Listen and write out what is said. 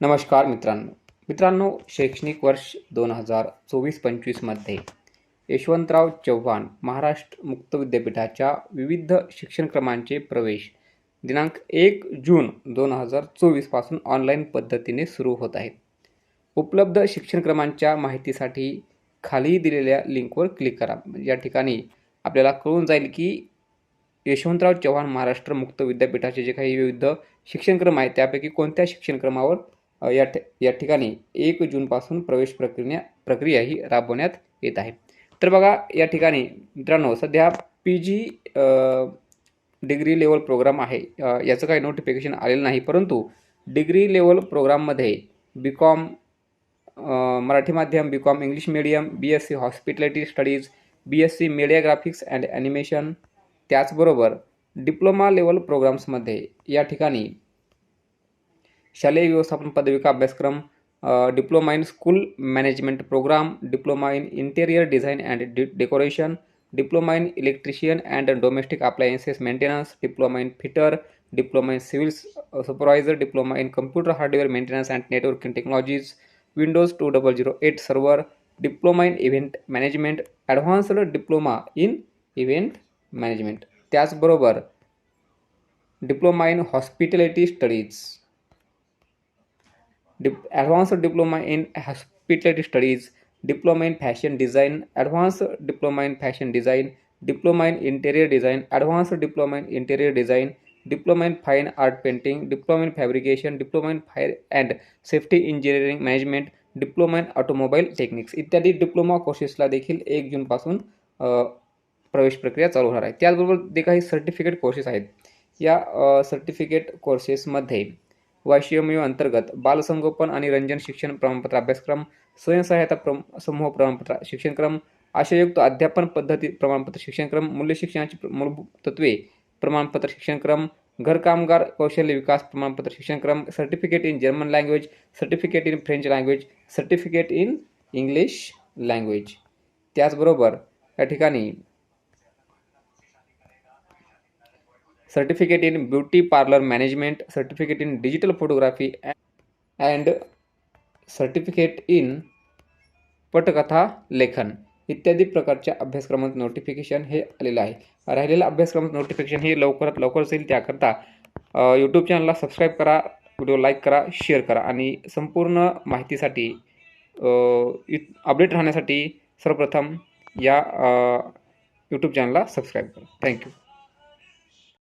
नमस्कार मित्रांनो. मित्रांनो शैक्षणिक वर्ष दोन हजार चोवीस पंचवीसमध्ये यशवंतराव चव्हाण महाराष्ट्र मुक्त विद्यापीठाच्या विविध शिक्षणक्रमांचे प्रवेश दिनांक एक जून दोन हजार चोवीसपासून ऑनलाईन पद्धतीने सुरू होत आहेत. उपलब्ध शिक्षणक्रमांच्या माहितीसाठी खाली दिलेल्या लिंकवर क्लिक करा. म्हणजे या ठिकाणी आपल्याला कळून जाईल की यशवंतराव चव्हाण महाराष्ट्र मुक्त विद्यापीठाचे जे काही विविध शिक्षणक्रम आहेत त्यापैकी कोणत्या शिक्षणक्रमावर या ठ या ठिकाणी एक जूनपासून प्रवेश प्रक्रिया प्रक्रिया ही राबवण्यात येत आहे. तर बघा या ठिकाणी मित्रांनो सध्या P G degree level program आहे. याचं काही नोटिफिकेशन आलेलं नाही परंतु डिग्री लेवल प्रोग्राममध्ये बी कॉम मराठी माध्यम B com English medium B S C hospitality studies B S C media graphics and animation त्याचबरोबर डिप्लोमा लेवल प्रोग्राम्समध्ये या ठिकाणी शालेय व्यवस्थापन पदविका अभ्यासक्रम diploma in school management program diploma in interior design and decoration diploma in electrician and domestic appliances maintenance diploma in fitter diploma in civil supervisor diploma in computer hardware maintenance and networking technologies Windows two double zero eight server diploma in event management advanced diploma in event management. त्याचबरोबर diploma in hospitality studies. D advance diploma in hospitality studies diploma in fashion design advance diploma in fashion design diploma in interior design advance diploma in interior design diploma in fine art painting diploma in fabrication diploma in fire and safety engineering management diploma in automobile technics इत्यादी diploma कोर्सेसला देखील एक जूनपासून प्रवेश प्रक्रिया चालू होणार आहे. त्याचबरोबर जे काही सर्टिफिकेट कोर्सेस आहेत या सर्टिफिकेट कोर्सेसमध्ये वायसीएमयू अंतर्गत बालसंगोपन आणि रंजन शिक्षण प्रमाणपत्र अभ्यासक्रम स्वयंसहायता प्रम समूह प्रमाणपत्र शिक्षणक्रम आशयुक्त अध्यापन पद्धती प्रमाणपत्र शिक्षणक्रम मूल्य शिक्षणाची मूलभूत तत्वे प्रमाणपत्र शिक्षणक्रम घरकामगार कौशल्य विकास प्रमाणपत्र शिक्षणक्रम certificate in German language certificate in French language certificate in English language. त्याचबरोबर या ठिकाणी certificate in beauty parlour management certificate in digital photography and certificate in पटकथा लेखन इत्यादी प्रकारच्या अभ्यासक्रमात नोटिफिकेशन हे आलेलं आहे. राहिलेलं अभ्यासक्रमात नोटिफिकेशन हे लवकरात लवकरच येईल त्याकरता यूट्यूब चॅनलला सबस्क्राईब करा व्हिडिओ लाईक करा शेअर करा आणि संपूर्ण माहितीसाठी अपडेट राहण्यासाठी सर्वप्रथम या यूट्यूब चॅनलला सबस्क्राईब करा. थँक्यू